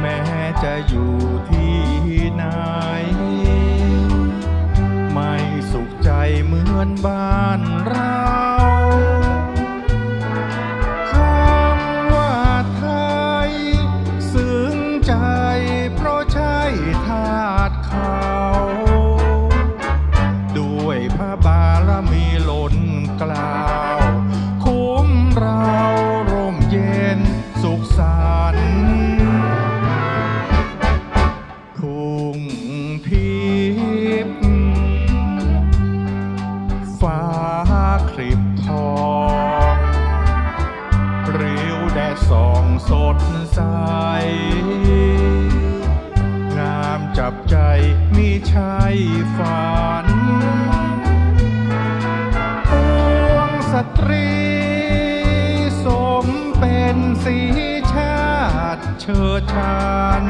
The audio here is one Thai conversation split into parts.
แม้จะอยู่ที่ไหน ไม่สุขใจเหมือนบ้านเราคำว่าไทย ซึ้ใจเพราะใช่ธาตุเขา คลิบทองริ้วแดดส่องสดใส งามจับใจมิใช่ฝันปวงสตรี สมเป็นสีชาติเชิดชัน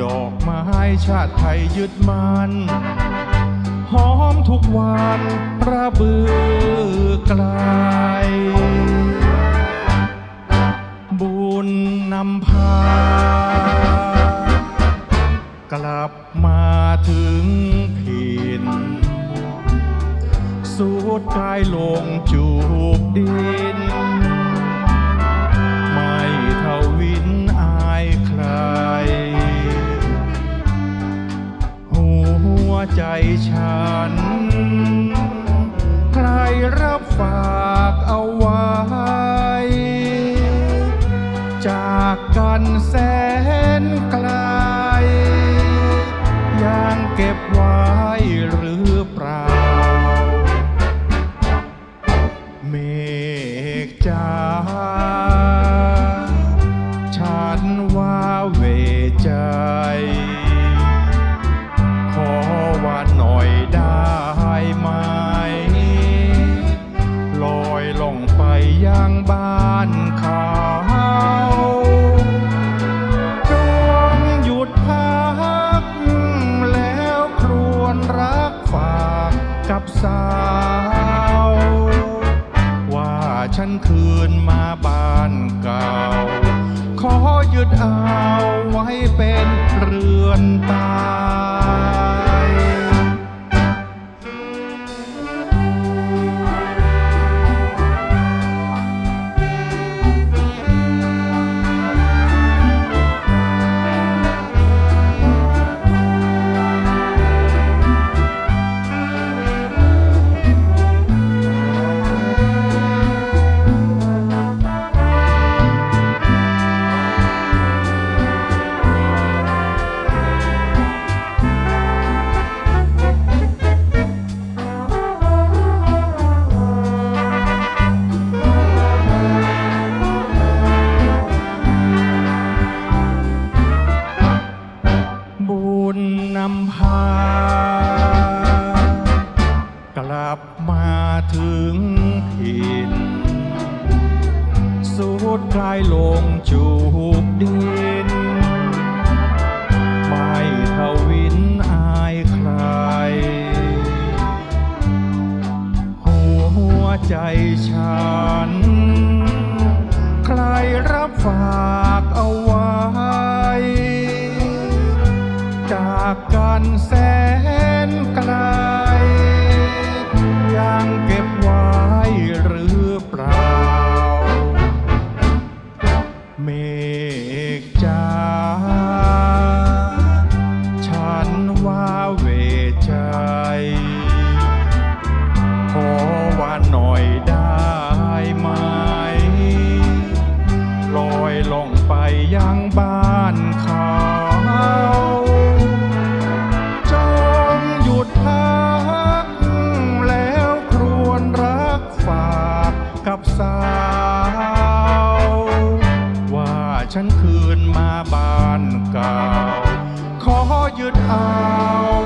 ดอกไม้ชาติไทยยึดมันหอม ทุกวันระเบือไกลบุญนำพา กลับมาถึงถิ่นสูดกายลงจูบดิน ไม่เทาวิน ใจฉัน ใครรับฝากเอาไว้ จากกันแสนไกล ยังเก็บไว้ ว่าฉันคืนมาบ้านเก่า ขอยึดเอาไว้เป็นเรือนตา สูดกลายลงจูบดิน ไม่ทวินอายใคร หัวใจฉัน ใครรับฝากเอาไว้ จากกันแส Amém. ฉันคืนมาบ้านเก่า ขอยึดเอา